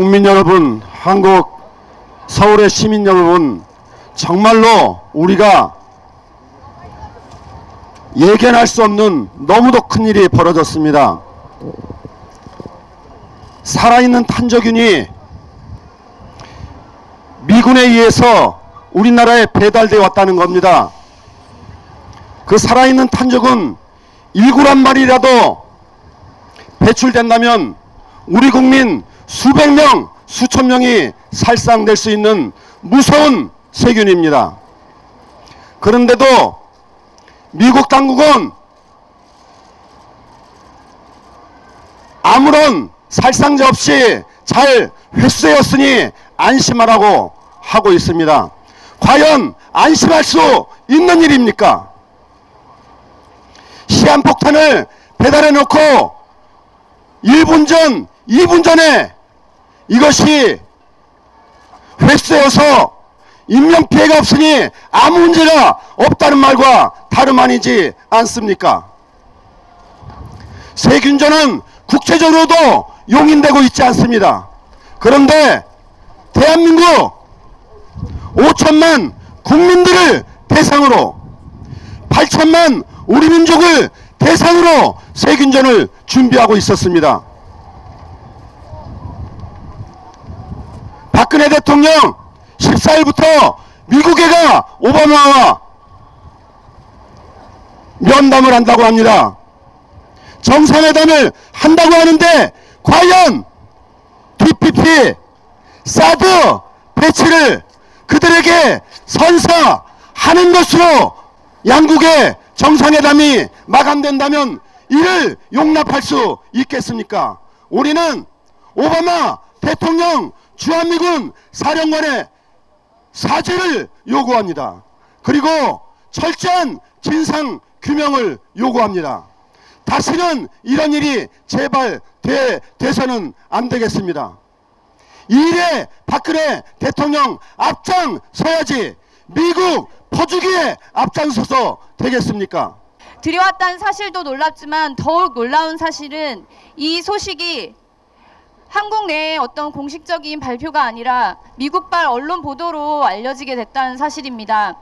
국민 여러분, 한국 서울의 시민 여러분, 정말로 우리가 예견할 수 없는 너무도 큰 일이 벌어졌습니다. 살아있는 탄저균이 미군에 의해서 우리나라에 배달되어 왔다는 겁니다. 그 살아있는 탄저균 1g 마리라도 배출된다면 우리 국민 수백 명, 수천 명이 살상될 수 있는 무서운 세균입니다. 그런데도 미국 당국은 아무런 살상자 없이 잘 회수되었으니 안심하라고 하고 있습니다. 과연 안심할 수 있는 일입니까? 시한폭탄을 배달해 놓고 1분 전, 2분 전에 이것이 회수되어서 인명피해가 없으니 아무 문제가 없다는 말과 다름 아니지 않습니까? 세균전은 국제적으로도 용인되고 있지 않습니다. 그런데 대한민국 5천만 국민들을 대상으로 8천만 우리 민족을 대상으로 세균전을 준비하고 있었습니다. 박근혜 대통령 14일부터 미국에 가 오바마와 면담을 한다고 합니다. 정상회담을 한다고 하는데 과연 DPP, 사드 배치를 그들에게 선사하는 것으로 양국의 정상회담이 마감된다면 이를 용납할 수 있겠습니까? 우리는 오바마 대통령 주한미군 사령관의 사죄를 요구합니다. 그리고 철저한 진상 규명을 요구합니다. 다시는 이런 일이 재발돼 돼서는 안 되겠습니다. 이 일에 박근혜 대통령 앞장 서야지 미국 퍼주기에 앞장서서 되겠습니까? 들여왔다는 사실도 놀랍지만 더욱 놀라운 사실은 이 소식이 한국 내의 어떤 공식적인 발표가 아니라 미국발 언론 보도로 알려지게 됐다는 사실입니다.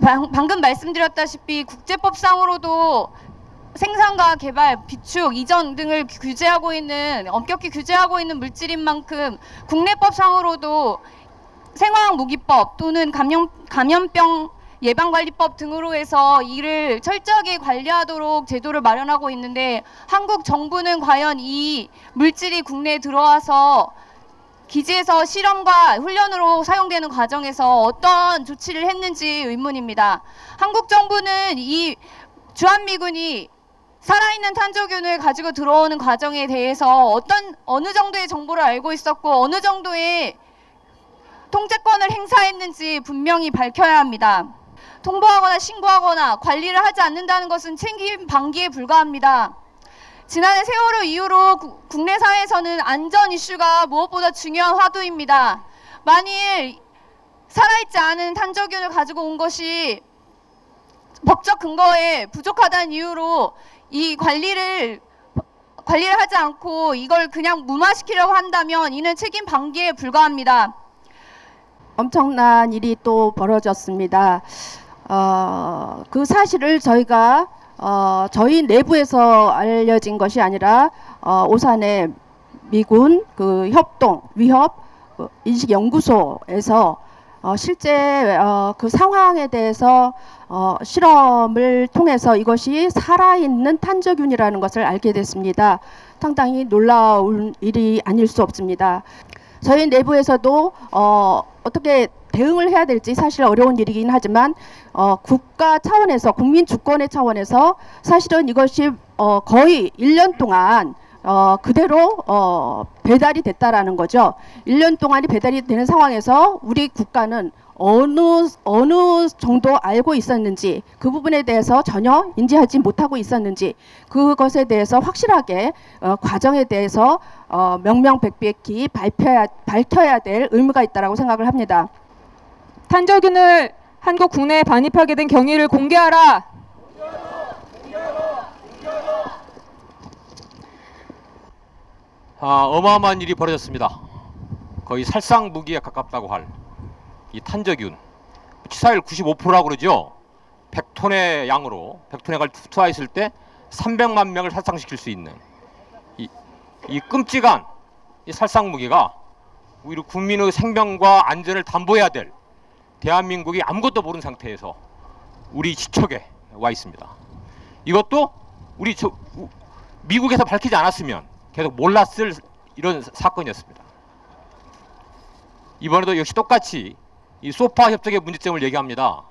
방, 방금 말씀드렸다시피 국제법상으로도 생산과 개발, 비축, 이전 등을 규제하고 있는 엄격히 규제하고 있는 물질인 만큼 국내법상으로도 생화학 무기법 또는 감염, 감염병 예방관리법 등으로 해서 이를 철저하게 관리하도록 제도를 마련하고 있는데 한국 정부는 과연 이 물질이 국내에 들어와서 기지에서 실험과 훈련으로 사용되는 과정에서 어떤 조치를 했는지 의문입니다. 한국 정부는 이 주한미군이 살아있는 탄저균을 가지고 들어오는 과정에 대해서 어떤 어느 정도의 정보를 알고 있었고 어느 정도의 통제권을 행사했는지 분명히 밝혀야 합니다. 통보하거나 신고하거나 관리를 하지 않는다는 것은 책임 방기에 불과합니다. 지난해 세월호 이후로 구- 국내 사회에서는 안전 이슈가 무엇보다 중요한 화두입니다. 만일 살아있지 않은 탄저균을 가지고 온 것이 법적 근거에 부족하다는 이유로 이 관리를 관리를 하지 않고 이걸 그냥 무마시키려고 한다면 이는 책임 방기에 불과합니다. 엄청난 일이 또 벌어졌습니다. 어, 그 사실을 저희가 어, 저희 내부에서 알려진 것이 아니라 어, 오산의 미군 그 협동 위협 그 인식 연구소에서 어, 실제 어, 그 상황에 대해서 어, 실험을 통해서 이것이 살아있는 탄저균이라는 것을 알게 됐습니다. 상당히 놀라운 일이 아닐 수 없습니다. 저희 내부에서도 어, 어떻게 대응을 해야 될지 사실 어려운 일이긴 하지만 어, 국가 차원에서 국민 주권의 차원에서 사실은 이것이 어, 거의 1년 동안 어, 그대로 어, 배달이 됐다라는 거죠. 1년 동안이 배달이 되는 상황에서 우리 국가는 어느 어느 정도 알고 있었는지 그 부분에 대해서 전혀 인지하지 못하고 있었는지 그것에 대해서 확실하게 어, 과정에 대해서 어, 명명백백히 발표야, 밝혀야 될 의무가 있다라고 생각을 합니다. 탄저균을 한국 국내에 반입하게 된 경위를 공개하라. 아, 어마어마한 일이 벌어졌습니다. 거의 살상 무기에 가깝다고 할 이 탄저균 치사율 95%라고 그러죠. 100톤의 양으로 100톤의 걸 투하했을 때 300만 명을 살상시킬 수 있는 이, 이 끔찍한 이 살상 무기가 우리 국민의 생명과 안전을 담보해야 될 대한민국이 아무것도 모르는 상태에서 우리 지척에 와 있습니다. 이것도 우리 저, 우- 미국에서 밝히지 않았으면 계속 몰랐을 이런 사- 사건이었습니다. 이번에도 역시 똑같이 이 소파 협정의 문제점을 얘기합니다.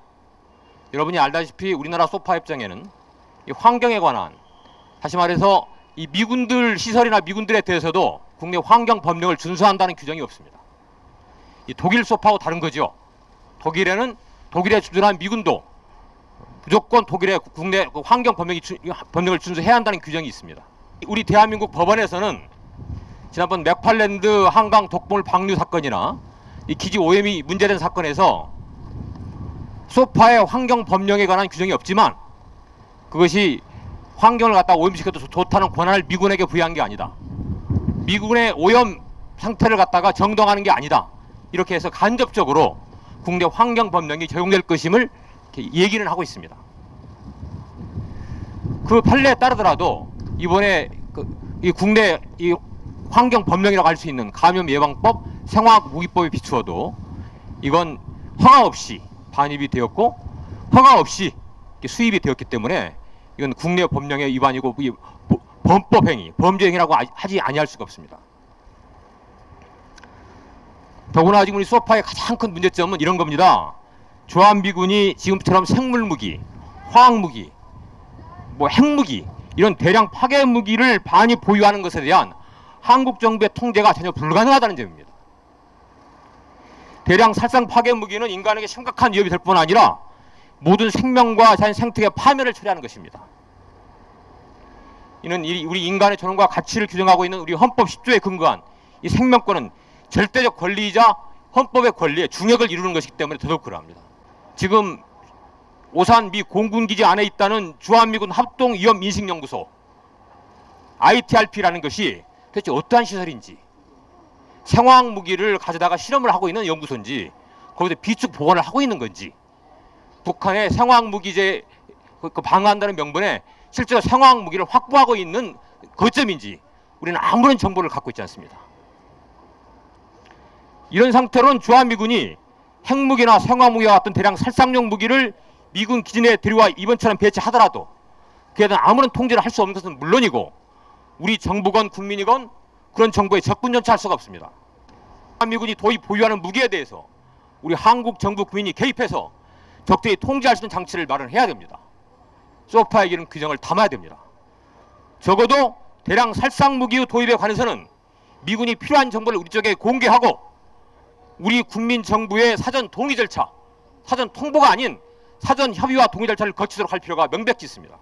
여러분이 알다시피 우리나라 소파 협정에는 이 환경에 관한 다시 말해서 이 미군들 시설이나 미군들에 대해서도 국내 환경 법령을 준수한다는 규정이 없습니다. 이 독일 소파하고 다른 거죠. 독일에는 독일에 주둔한 미군도 무조건 독일의 국내 그 환경 법령이 주- 법령을 준수해야 한다는 규정이 있습니다. 우리 대한민국 법원에서는 지난번 맥팔랜드 한강 독몰 방류 사건이나 이 기지 오염이 문제된 사건에서 소파의 환경 법령에 관한 규정이 없지만 그것이 환경을 갖다 오염시켜도 좋- 좋다는 권한을 미군에게 부여한 게 아니다. 미군의 오염 상태를 갖다가 정당하는 게 아니다. 이렇게 해서 간접적으로 국내 환경 법령이 적용될 것임을 얘기는 하고 있습니다. 그 판례에 따르더라도 이번에 그, 이 국내 이 환경 법령이라고 할 수 있는 감염 예방법, 생화학 무기법에 비추어도 이건 허가 없이 반입이 되었고 허가 없이 수입이 되었기 때문에 이건 국내 법령의 위반이고 범법 행위, 범죄 행위라고 아- 하지 아니할 수가 없습니다. 더구나 지금 우리 소파의 가장 큰 문제점은 이런 겁니다. 주한미군이 지금처럼 생물무기, 화학무기, 뭐 핵무기 이런 대량 파괴 무기를 반입 보유하는 것에 대한 한국 정부의 통제가 전혀 불가능하다는 점입니다. 대량 살상 파괴 무기는 인간에게 심각한 위협이 될 뿐 아니라 모든 생명과 자연 생태계 파멸을 초래하는 것입니다. 이는 이- 우리 인간의 존엄과 가치를 규정하고 있는 우리 헌법 10조에 근거한 이 생명권은 절대적 권리이자 헌법의 권리에 중역을 이루는 것이기 때문에 더더욱 그러합니다. 지금 오산 미 공군기지 안에 있다는 주한미군 합동위험인식연구소 ITRP라는 것이 도대체 어떠한 시설인지 생화학 무기를 가져다가 실험을 하고 있는 연구소인지 거기서 비축 보관을 하고 있는 건지 북한의 생화학 무기제 그- 그 방어한다는 명분에 실제로 생화학 무기를 확보하고 있는 거점인지 우리는 아무런 정보를 갖고 있지 않습니다. 이런 상태로는 주한미군이 핵무기나 생화무기와 같은 대량 살상용 무기를 미군 기지 내에 들여와 이번처럼 배치하더라도 그에 대한 아무런 통제를 할 수 없는 것은 물론이고 우리 정부건 국민이건 그런 정보에 접근 조차할 수가 없습니다. 미군이 도입 보유하는 무기에 대해서 우리 한국 정부 국민이 개입해서 적절히 통제할 수 있는 장치를 마련해야 됩니다. 소파에 이런 규정을 담아야 됩니다. 적어도 대량 살상 무기 도입에 관해서는 미군이 필요한 정보를 우리 쪽에 공개하고 우리 국민 정부의 사전 동의 절차, 사전 통보가 아닌 사전 협의와 동의 절차를 거치도록 할 필요가 명백히 있습니다.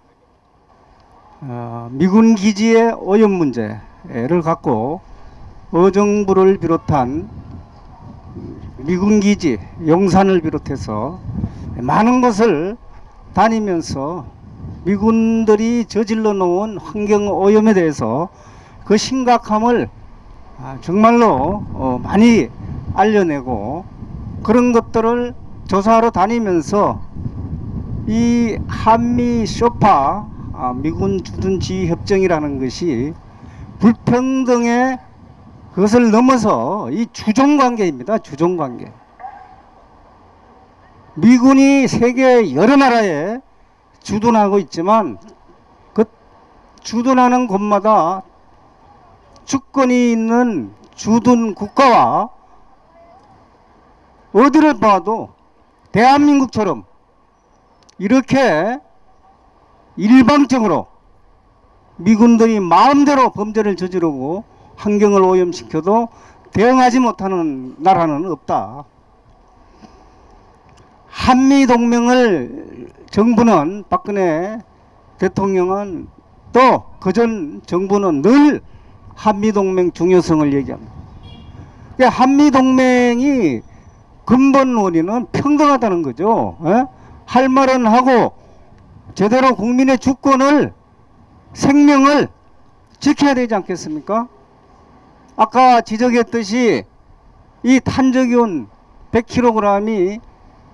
어, 미군 기지의 오염 문제를 갖고 의정부를 비롯한 미군 기지, 용산을 비롯해서 많은 것을 다니면서 미군들이 저질러 놓은 환경 오염에 대해서 그 심각함을 아, 정말로 어, 많이 알려내고 그런 것들을 조사하러 다니면서 이 한미 쇼파 아, 미군 주둔 지휘 협정이라는 것이 불평등의 그것을 넘어서 이 주종 관계입니다. 주종 관계. 미군이 세계 여러 나라에 주둔하고 있지만 그 주둔하는 곳마다 주권이 있는 주둔 국가와 어디를 봐도 대한민국처럼 이렇게 일방적으로 미군들이 마음대로 범죄를 저지르고 환경을 오염시켜도 대응하지 못하는 나라는 없다. 한미 동맹을 정부는 박근혜 대통령은 또 그전 정부는 늘 한미 동맹 중요성을 얘기합니다. 그러니까 한미 동맹이 근본 원인은 평등하다는 거죠. 예? 할 말은 하고 제대로 국민의 주권을 생명을 지켜야 되지 않겠습니까? 아까 지적했듯이 이 탄저균 100kg이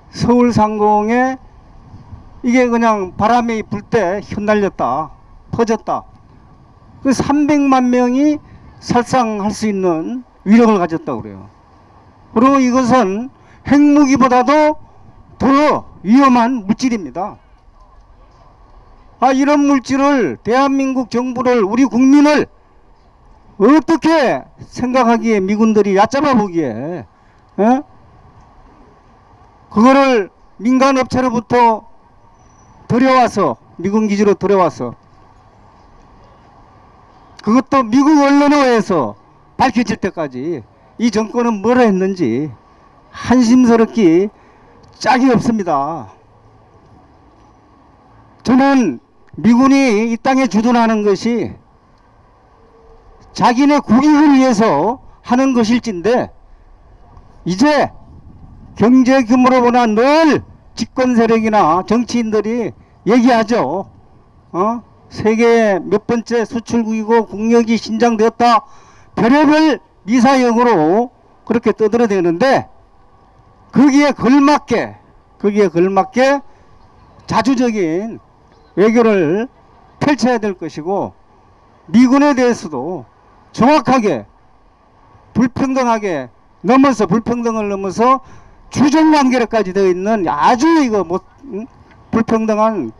서울 상공에 이게 그냥 바람이 불 때 흩날렸다 퍼졌다. 그 300만 명이 살상할 수 있는 위력을 가졌다고 그래요. 그리고 이것은 핵무기보다도 더 위험한 물질입니다 아 이런 물질을 대한민국 정부를 우리 국민을 어떻게 생각하기에 미군들이 얕잡아 보기에 에? 그거를 민간 업체로부터 들여와서 미군 기지로 들여와서 그것도 미국 언론에 의해서 밝혀질 때까지 이 정권은 뭘 했는지 한심스럽기 짝이 없습니다. 저는 미군이 이 땅에 주둔하는 것이 자기네 국익을 위해서 하는 것일진데 이제 경제 규모로 보나 늘 집권 세력이나 정치인들이 얘기하죠. 어? 세계 몇 번째 수출국이고 국력이 신장되었다. 별의별 미사역으로 그렇게 떠들어대는데 거기에 걸맞게 거기에 걸맞게 자주적인 외교를 펼쳐야 될 것이고 미군에 대해서도 정확하게 불평등하게 넘어서 불평등을 넘어서 주정 관계로까지 되어 있는 아주 이거 못 응? 불평등한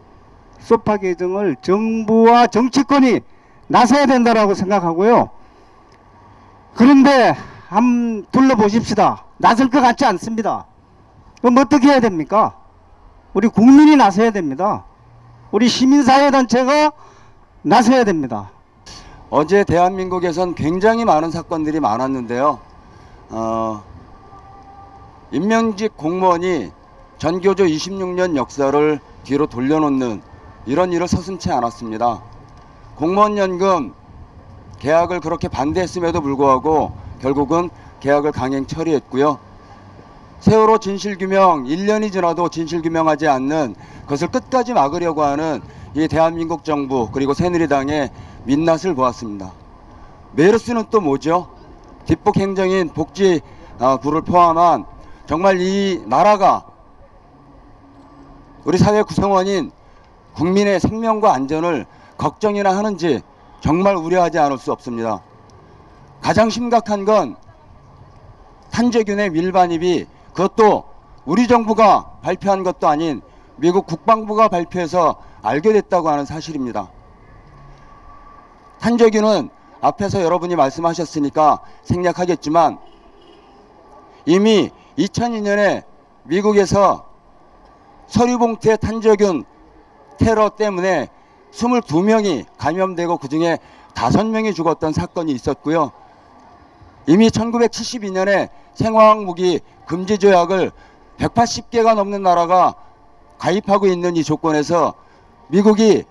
소파 개정을 정부와 정치권이 나서야 된다라고 생각하고요. 그런데 한번 둘러보십시다. 나설 것 같지 않습니다. 그럼 어떻게 해야 됩니까? 우리 국민이 나서야 됩니다. 우리 시민사회단체가 나서야 됩니다. 어제 대한민국에선 굉장히 많은 사건들이 많았는데요. 어, 임명직 공무원이 전교조 26년 역사를 뒤로 돌려놓는 이런 일을 서슴치 않았습니다. 공무원 연금 계약을 그렇게 반대했음에도 불구하고 결국은 계약을 강행 처리했고요. 세월호 진실규명 1년이 지나도 진실규명하지 않는 그것을 끝까지 막으려고 하는 이 대한민국 정부 그리고 새누리당의 민낯을 보았습니다. 메르스는 또 뭐죠? 뒷북 행정인 복지부를 포함한 정말 이 나라가 우리 사회 구성원인 국민의 생명과 안전을 걱정이나 하는지 정말 우려하지 않을 수 없습니다. 가장 심각한 건 탄저균의 밀반입이 그것도 우리 정부가 발표한 것도 아닌 미국 국방부가 발표해서 알게 됐다고 하는 사실입니다. 탄저균은 앞에서 여러분이 말씀하셨으니까 생략하겠지만 이미 2002년에 미국에서 서류봉투의 탄저균 테러 때문에 22명이 감염되고 그중에 5명이 죽었던 사건이 있었고요. 이미 1972년에 생화학 무기 금지 조약을 180개가 넘는 나라가 가입하고 있는 이 조건에서 미국이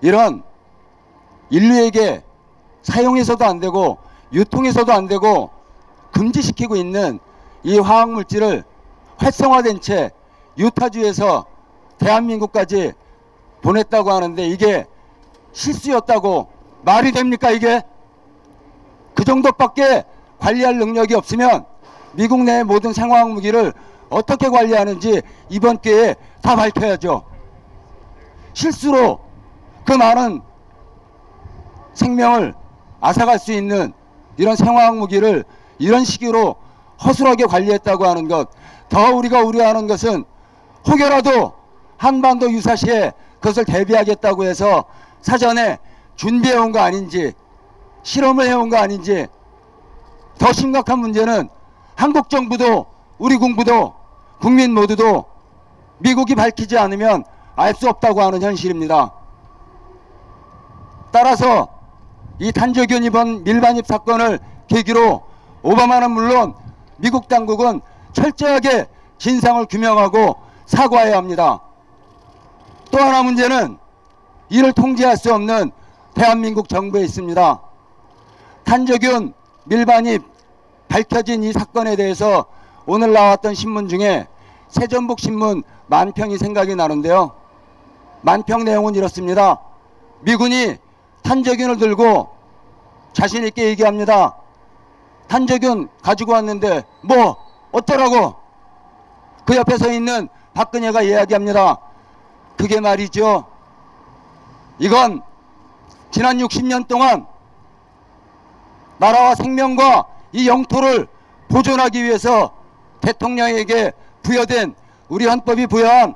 이런 인류에게 사용해서도 안 되고 유통해서도 안 되고 금지시키고 있는 이 화학 물질을 활성화된 채 유타주에서 대한민국까지 보냈다고 하는데 이게 실수였다고 말이 됩니까 이게? 그 정도밖에 관리할 능력이 없으면 미국 내 모든 생화학 무기를 어떻게 관리하는지 이번 기회에 다 밝혀야죠. 실수로 그 많은 생명을 앗아갈 수 있는 이런 생화학 무기를 이런 식으로 허술하게 관리했다고 하는 것, 더 우리가 우려하는 것은 혹여라도 한반도 유사시에 그것을 대비하겠다고 해서 사전에 준비해온 거 아닌지, 실험을 해온 거 아닌지, 더 심각한 문제는 한국 정부도 우리 군부도 국민 모두도 미국이 밝히지 않으면 알 수 없다고 하는 현실입니다. 따라서 이 탄저균 이번 밀반입 사건을 계기로 오바마는 물론 미국 당국은 철저하게 진상을 규명하고 사과해야 합니다. 또 하나 문제는 이를 통제할 수 없는 대한민국 정부에 있습니다. 탄저균 밀반입 밝혀진 이 사건에 대해서 오늘 나왔던 신문 중에 세전복 신문 만평이 생각이 나는데요. 만평 내용은 이렇습니다. 미군이 탄저균을 들고 자신 있게 얘기합니다. 탄저균 가지고 왔는데 뭐 어쩌라고 그 옆에 서 있는 박근혜가 이야기합니다. 그게 말이죠. 이건 지난 60년 동안 나라와 생명과 이 영토를 보존하기 위해서 대통령에게 부여된 우리 헌법이 부여한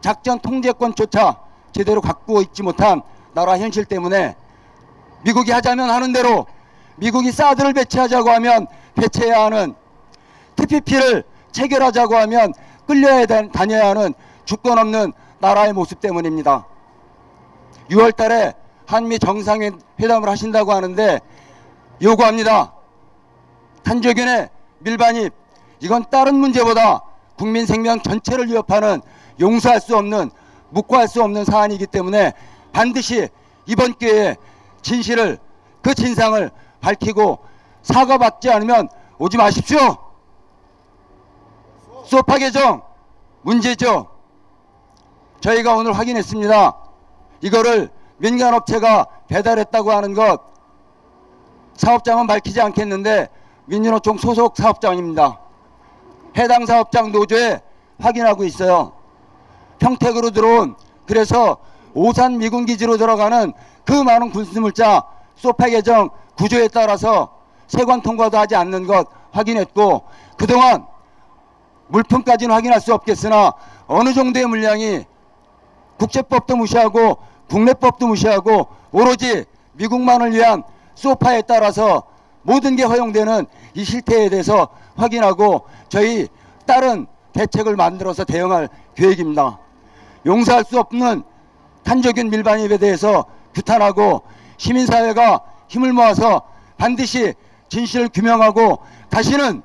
작전 통제권조차 제대로 갖고 있지 못한 나라 현실 때문에 미국이 하자면 하는 대로 미국이 사드를 배치하자고 하면 배치해야 하는 TPP를 체결하자고 하면 끌려야 다- 다녀야 하는 주권 없는 나라의 모습 때문입니다. 6월 달에 한미 정상회담을 하신다고 하는데 요구합니다. 탄저균의 밀반입 이건 다른 문제보다 국민 생명 전체를 위협하는 용서할 수 없는 묵과할 수 없는 사안이기 때문에 반드시 이번 기회에 진실을 그 진상을 밝히고 사과받지 않으면 오지 마십시오. 소파 개정 문제죠. 저희가 오늘 확인했습니다. 이거를 민간업체가 배달했다고 하는 것 사업장은 밝히지 않겠는데 민주노총 소속 사업장입니다. 해당 사업장 노조에 확인하고 있어요. 평택으로 들어온 그래서 오산 미군 기지로 들어가는 그 많은 군수물자 소파 개정 구조에 따라서 세관 통과도 하지 않는 것 확인했고 그동안 물품까지는 확인할 수 없겠으나 어느 정도의 물량이 국제법도 무시하고 국내법도 무시하고 오로지 미국만을 위한 소파에 따라서 모든 게 허용되는 이 실태에 대해서 확인하고 저희 다른 대책을 만들어서 대응할 계획입니다. 용서할 수 없는 탄저균 밀반입에 대해서 규탄하고 시민사회가 힘을 모아서 반드시 진실을 규명하고 다시는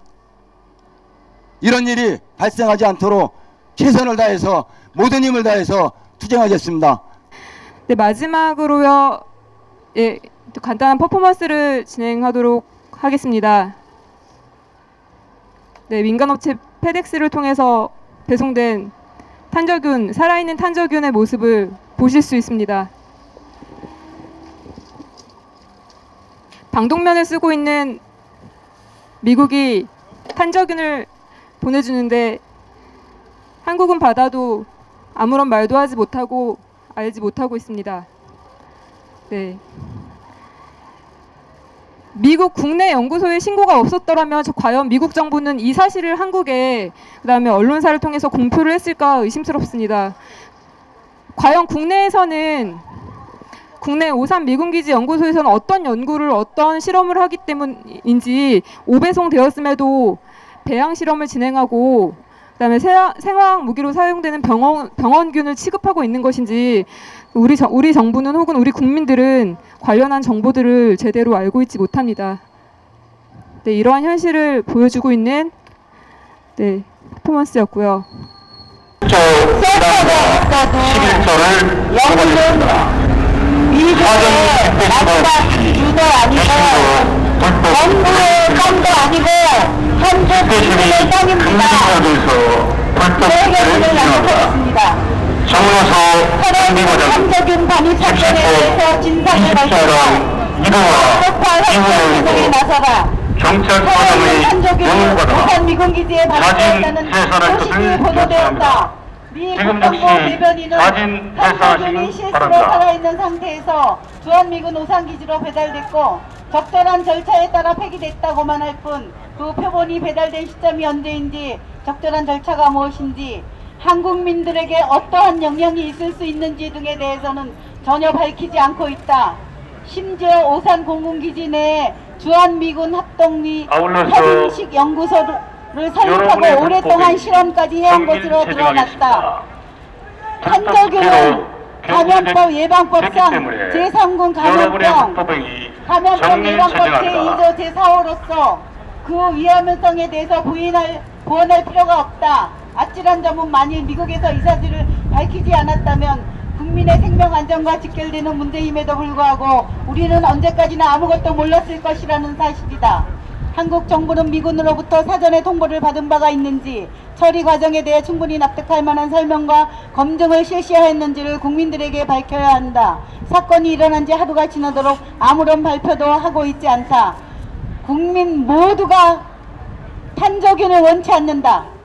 이런 일이 발생하지 않도록 최선을 다해서 모든 힘을 다해서 투쟁하겠습니다. 네, 마지막으로요. 예, 또 간단한 퍼포먼스를 진행하도록 하겠습니다. 네, 민간업체 페덱스를 통해서 배송된 탄저균, 살아있는 탄저균의 모습을 보실 수 있습니다. 방독면을 쓰고 있는 미국이 탄저균을 보내주는데 한국은 받아도 아무런 말도 하지 못하고 알지 못하고 있습니다. 네. 미국 국내 연구소에 신고가 없었더라면 저 과연 미국 정부는 이 사실을 한국에 그다음에 언론사를 통해서 공표를 했을까 의심스럽습니다. 과연 국내에서는 국내 오산 미군기지 연구소에서는 어떤 연구를 어떤 실험을 하기 때문인지 오배송 되었음에도 배양 실험을 진행하고 그다음에 세- 생화학 무기로 사용되는 병원 병원균을 취급하고 있는 것인지 우리 정, 우리 정부는 혹은 우리 국민들은 관련한 정보들을 제대로 알고 있지 못합니다. 네, 이러한 현실을 보여주고 있는 네, 퍼포먼스였고요. 정부의 땅도 아니고 현재 국민의 땅입니다. 세계를 약속했습니다. 한적인 반입 사건에 대해서 진상을 밝혀서 소파 협정에 나서라. 서해의 한적인 부산 미군기지에 발표했다는 82일 보도되었다. 미 국방부 대변인은 한적균이 실수로 살아있는 상태에서 주한미군 오산기지로 배달됐고 적절한 절차에 따라 폐기됐다고만 할 뿐 그 표본이 배달된 시점이 언제인지 적절한 절차가 무엇인지 한국민들에게 어떠한 영향이 있을 수 있는지 등에 대해서는 전혀 밝히지 않고 있다. 심지어 오산 공군기지 내에 주한미군 합동미 핵인식 연구소를 설립하고 오랫동안 실험까지 해온 것으로 드러났다. 한적균은 감염법 예방법상 제3군 감염병 감염병 예방법 제2조 제4호로서 그 위험성에 대해서 부인할 부언할 필요가 없다. 아찔한 점은 만일 미국에서 이 사실을 밝히지 않았다면 국민의 생명 안전과 직결되는 문제임에도 불구하고 우리는 언제까지나 아무것도 몰랐을 것이라는 사실이다. 한국 정부는 미군으로부터 사전에 통보를 받은 바가 있는지 처리 과정에 대해 충분히 납득할 만한 설명과 검증을 실시하였는지를 국민들에게 밝혀야 한다. 사건이 일어난 지 하루가 지나도록 아무런 발표도 하고 있지 않다. 국민 모두가 탄저균을 원치 않는다.